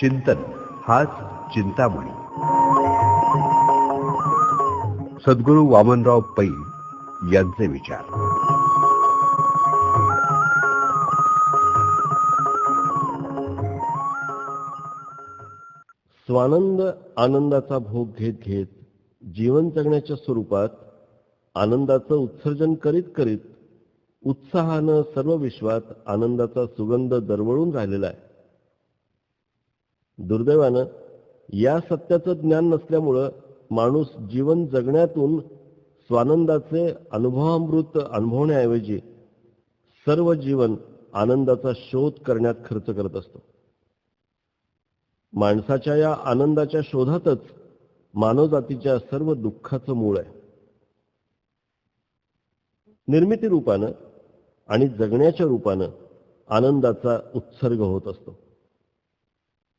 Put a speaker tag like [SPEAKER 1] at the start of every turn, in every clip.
[SPEAKER 1] चिंतन हाच चिंतामणी. सद्गुरू वामनराव पै यांचे विचार.
[SPEAKER 2] स्वानंद आनंदाचा भोग घेत घेत जीवन जगण्याच्या स्वरूपात आनंदाचं उत्सर्जन करीत करीत उत्साहानं सर्व विश्वात आनंदाचा सुगंध दरवळून राहिलेला आहे. दुर्दैवानं या सत्याचं ज्ञान नसल्यामुळं माणूस जीवन जगण्यातून स्वानंदाचे अनुभवामृत अनुभवण्याऐवजी सर्व जीवन आनंदाचा शोध करण्यात खर्च करत असतो. माणसाच्या या आनंदाच्या शोधातच मानवजातीच्या सर्व दुःखाचं मूळ आहे. निर्मिती रूपानं आणि जगण्याच्या रूपानं आनंदाचा उत्सर्ग होत असतो.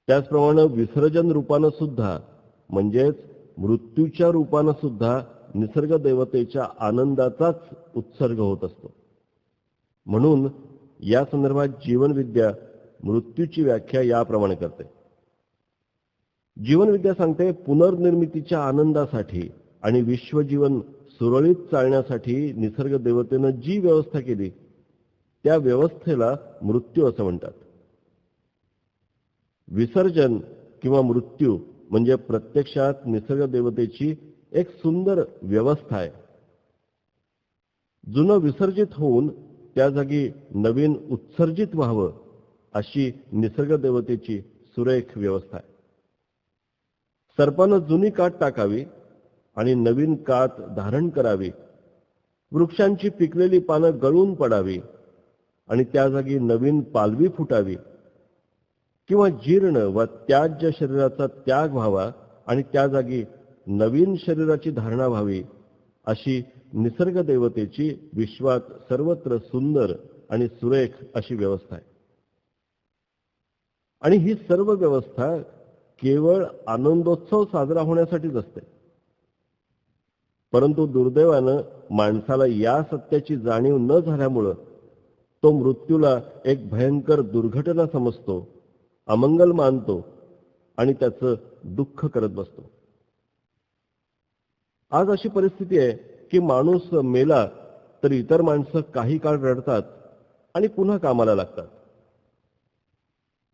[SPEAKER 2] त्याचप्रमाणे विसर्जन रूपानं सुद्धा म्हणजेच मृत्यूच्या रूपानं सुद्धा निसर्ग देवतेच्या आनंदाचाच उत्सर्ग होत असतो. म्हणून या संदर्भात जीवनविद्या मृत्यूची व्याख्या याप्रमाणे करते. जीवनविद्या सांगते पुनर्निर्मितीच्या आनंदासाठी आणि विश्वजीवन सुरळीत चालण्यासाठी निसर्ग देवतेनं जी व्यवस्था केली त्या व्यवस्थेला मृत्यू असं म्हणतात. विसर्जन किंवा मृत्यू म्हणजे प्रत्यक्षात निसर्ग देवतेची एक सुंदर व्यवस्था आहे. जुनं विसर्जित होऊन त्या जागी नवीन उत्सर्जित व्हावं अशी निसर्ग देवतेची सुरेख व्यवस्था आहे. सर्पानं जुनी कात टाकावी आणि नवीन कात धारण करावी. वृक्षांची पिकलेली पानं गळून पडावी आणि त्या जागी नवीन पालवी फुटावी. किंवा जीर्ण व त्याज्य शरीराचा त्याग व्हावा आणि त्या जागी नवीन शरीराची धारणा व्हावी अशी निसर्ग देवतेची विश्वात सर्वत्र सुंदर आणि सुरेख अशी व्यवस्था आहे. आणि ही सर्व व्यवस्था केवळ आनंदोत्सव साजरा होण्यासाठीच असते. परंतु दुर्दैवानं माणसाला या सत्याची जाणीव न झाल्यामुळं तो मृत्यूला एक भयंकर दुर्घटना समजतो. अमंगल मानतो आणि त्याचं दुःख करत बसतो. आज अशी परिस्थिती आहे की माणूस मेला तर इतर माणसं काही काळ रडतात आणि पुन्हा कामाला लागतात.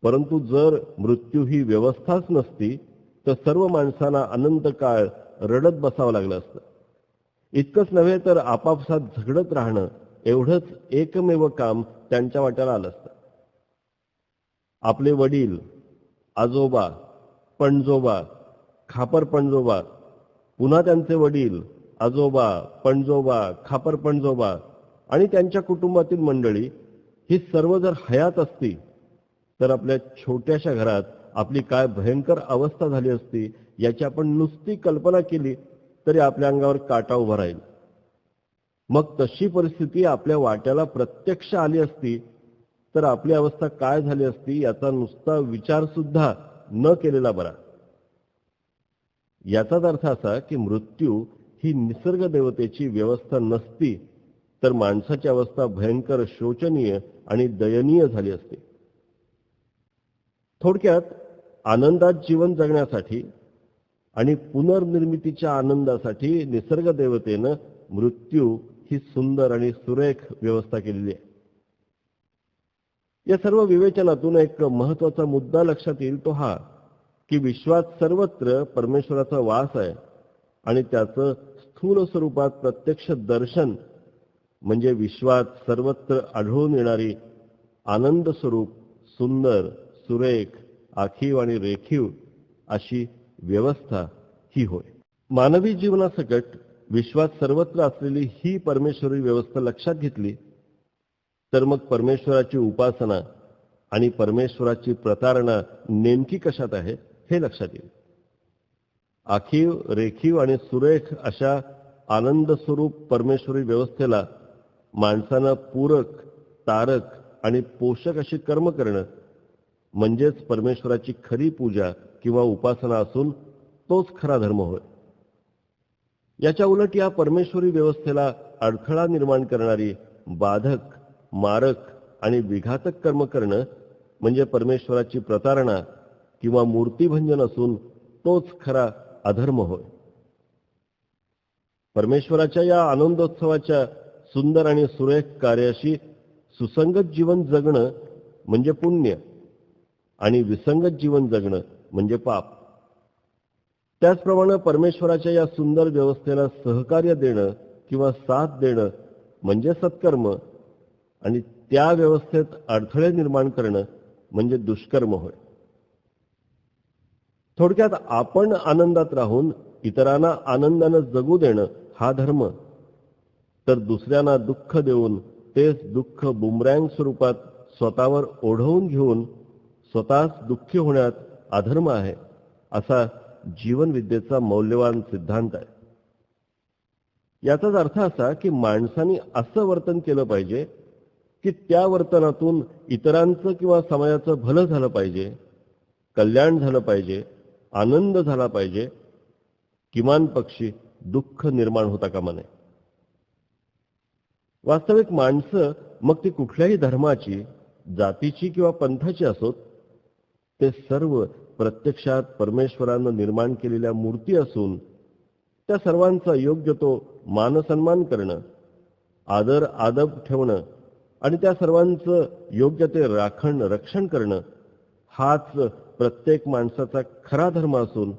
[SPEAKER 2] परंतु जर मृत्यू ही व्यवस्थाच नसती तर सर्व माणसांना अनंत काळ रडत बसावं लागलं असतं. इतकंच नव्हे तर आपापसात झगडत राहणं एवढंच एकमेव काम त्यांच्या वाट्याला आलं असतं. आपले वडील आजोबा पणजोबा खापर पणजोबा पुन्हा त्यांचे वडील आजोबा पणजोबा खापर पणजोबा आणि त्यांच्या कुटुंबातील मंडळी ही सर्व जर हयात असती तर आपल्या छोट्याशा घरात आपली काय भयंकर अवस्था झाली असती याची आपण नुसती कल्पना केली तरी आपल्या अंगावर काटा उभा राहील. मग तशी परिस्थिती आपल्या वाट्याला प्रत्यक्ष आली असती तर आपली अवस्था काय झाली असती याचा नुसता विचार सुद्धा न केलेला बरा. याचाच अर्थ असा की मृत्यू ही निसर्ग देवतेची व्यवस्था नसती तर माणसाची अवस्था भयंकर शोचनीय आणि दयनीय झाली असते. थोडक्यात आनंदात जीवन जगण्यासाठी आणि पुनर्निर्मितीच्या आनंदासाठी निसर्ग देवतेनं मृत्यू ही सुंदर आणि सुरेख व्यवस्था केलेली आहे. या सर्व विवेचनातून एक महत्त्वाचा मुद्दा लक्षात येईल तो हा की विश्वात सर्वत्र परमेश्वराचा वास आहे आणि त्याचं स्थूल स्वरूपात प्रत्यक्ष दर्शन म्हणजे विश्वात सर्वत्र आढळून येणारी आनंद स्वरूप सुंदर सुरेख आखीव आणि रेखीव अशी व्यवस्था ही होय. मानवी जीवनासकट विश्वात सर्वत्र असलेली ही परमेश्वरी व्यवस्था लक्षात घेतली तर मग परमेश्वराची उपासना आणि परमेश्वराची प्रतारणा नेमकी कशात आहे हे लक्षात येईल. आखीव रेखीव आणि सुरेख अशा आनंद स्वरूप परमेश्वरी व्यवस्थेला माणसानं पूरक तारक आणि पोषक अशी कर्म करणं म्हणजेच परमेश्वराची खरी पूजा किंवा उपासना असून तोच खरा धर्म होय. याच्या उलट या परमेश्वरी व्यवस्थेला अडथळा निर्माण करणारी बाधक मारक आणि विघातक कर्म करणं म्हणजे परमेश्वराची प्रतारणा किंवा मूर्तीभंजन असून तोच खरा अधर्म होय. परमेश्वराच्या या आनंदोत्सवाच्या सुंदर आणि सुरेख कार्याशी सुसंगत जीवन जगणं म्हणजे पुण्य आणि विसंगत जीवन जगणं म्हणजे पाप. त्याचप्रमाणे परमेश्वराच्या या सुंदर व्यवस्थेला सहकार्य देणं किंवा साथ देणं म्हणजे सत्कर्म आणि त्या व्यवस्थेत अडथळे निर्माण करणं म्हणजे दुष्कर्म होय. थोडक्यात आपण आनंदात राहून इतरांना आनंदानं जगू देणं हा धर्म तर दुसऱ्यांना दुःख देऊन तेच दुःख बुमरँग स्वरूपात स्वतःवर ओढवून घेऊन स्वतःच दुःखी होण्यात अधर्म आहे असा जीवनविद्येचा मौल्यवान सिद्धांत आहे. याचाच अर्थ असा की माणसाने असं वर्तन केलं पाहिजे की त्या वर्तनातून इतरांचं किंवा समाजाचं भलं झालं पाहिजे कल्याण झालं पाहिजे आनंद झाला पाहिजे किमान पक्षी दुःख निर्माण होता कामा नये. वास्तविक माणसं मग ती कुठल्याही धर्माची जातीची किंवा पंथाची असोत ते सर्व प्रत्यक्षात परमेश्वरानं निर्माण केलेल्या मूर्ती असून त्या सर्वांचा योग्य तो मानसन्मान करणं आदर आदब ठेवणं आणि त्या सर्वांचं योग्य ते राखण रक्षण करणं हाच प्रत्येक माणसाचा खरा धर्म असून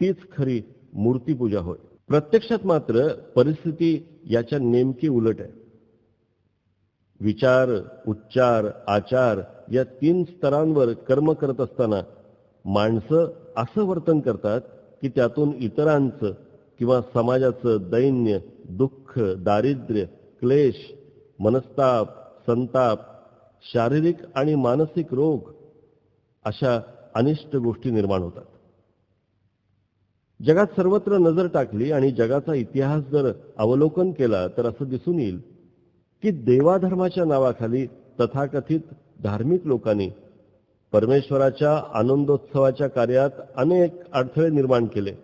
[SPEAKER 2] तीच खरी मूर्तीपूजा होय. प्रत्यक्षात मात्र परिस्थिती याच्या नेमकी उलट आहे. विचार उच्चार आचार या तीन स्तरांवर कर्म करत असताना माणसं असं वर्तन करतात की त्यातून इतरांचं किंवा समाजाचं दैन्य दुःख दारिद्र्य क्लेश मनस्ताप संताप शारीरिक आणि मानसिक रोग अशा अनिष्ट गोष्टी निर्माण होतात. जगात सर्वत्र नजर टाकली आणि जगाचा इतिहास जर अवलोकन केला तर असं दिसून येईल की देवाधर्माच्या नावाखाली तथाकथित धार्मिक लोकांनी परमेश्वराच्या आनंदोत्सवाच्या कार्यात अनेक अडथळे निर्माण केले.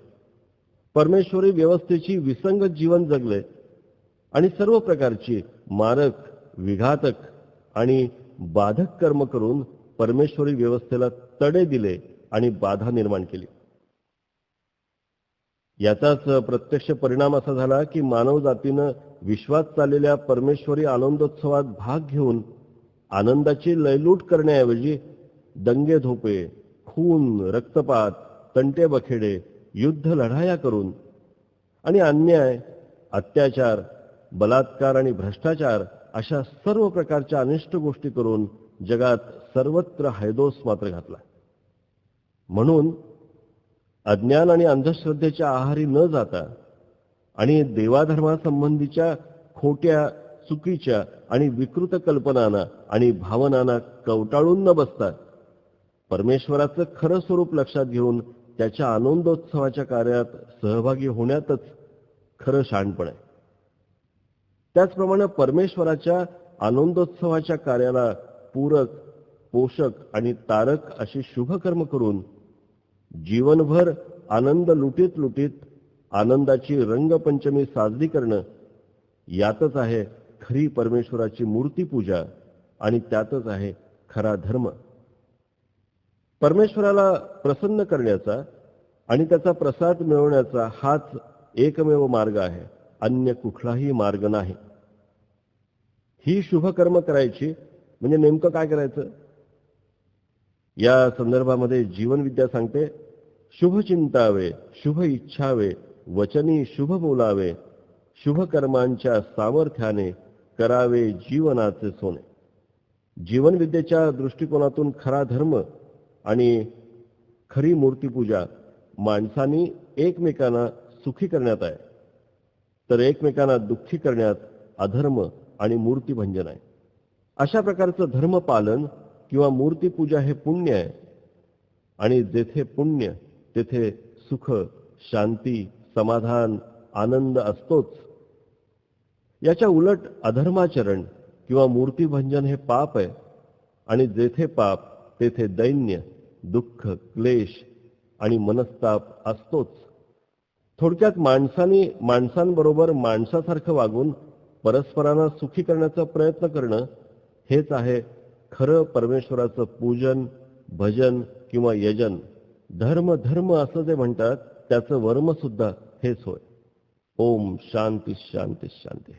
[SPEAKER 2] परमेश्वरी व्यवस्थेची विसंगत जीवन जगले आणि सर्व प्रकारची मारक विघातक आणि बाधक कर्म करून परमेश्वरी व्यवस्थेला तडे दिले आणि बाधा निर्माण केली. याचाच प्रत्यक्ष परिणाम असा झाला की मानव जातीनं विश्वात चाललेल्या परमेश्वरी आनंदोत्सवात भाग घेऊन आनंदाची लयलूट करण्याऐवजी दंगे धोपे खून रक्तपात तंटे बखेडे युद्ध लढाया करून आणि अन्याय अत्याचार बलात्कार आणि भ्रष्टाचार अशा सर्व प्रकारच्या अनिष्ट गोष्टी करून जगात सर्वत्र हैदोस मात्र घातला. म्हणून अज्ञान आणि अंधश्रद्धेच्या आहारी न जाता आणि देवाधर्मासंबंधीच्या खोट्या चुकीच्या आणि विकृत कल्पनांना आणि भावनांना कवटाळून न बसता परमेश्वराचं खरं स्वरूप लक्षात घेऊन त्याच्या आनंदोत्सवाच्या कार्यात सहभागी होण्यातच खरं शहाणपण आहे. त्याचप्रमाणे परमेश्वराच्या आनंदोत्सवाच्या कार्याला पूरक पोषक आणि तारक अशी शुभकर्म करून जीवनभर आनंद लुटीत लुटीत आनंदाची रंगपंचमी साजरी करणं यातच आहे खरी परमेश्वराची मूर्तीपूजा आणि त्यातच आहे खरा धर्म. परमेश्वराला प्रसन्न करण्याचा आणि त्याचा प्रसाद मिळवण्याचा हाच एकमेव मार्ग आहे. अन्य कुठलाही मार्ग नाही. ही शुभकर्म करायची म्हणजे नेमकं काय करायचं? या संदर्भामध्ये जीवनविद्या सांगते शुभ चिंतावे शुभ इच्छावे वचनी शुभ बोलावे शुभ कर्मांच्या सामर्थ्याने करावे जीवनाचे सोने. जीवनविद्येच्या दृष्टिकोनातून खरा धर्म आणि खरी मूर्तीपूजा माणसांनी एकमेकांना सुखी करण्यात आहे. तर एकमेकांना दुःखी करण्यात अधर्म आणि मूर्तीभंजन आहे. अशा प्रकारचं धर्मपालन किंवा मूर्तीपूजा हे पुण्य आहे. आणि जेथे पुण्य तेथे सुख शांती समाधान आनंद असतोच. याच्या उलट अधर्माचरण किंवा मूर्तीभंजन हे पाप आहे. आणि जेथे पाप तेथे दैन्य दुःख क्लेश आणि मनस्ताप असतोच. थोडक्यात माणसाने माणसांबरोबर माणसासारखं वागून परस्परांना सुखी करण्याचा प्रयत्न करणं हेच आहे खरं परमेश्वराचं पूजन भजन किंवा यजन. धर्म धर्म असं जे म्हणतात त्याचं वर्म सुद्धा हेच होय. ओम शांती शांती शांती.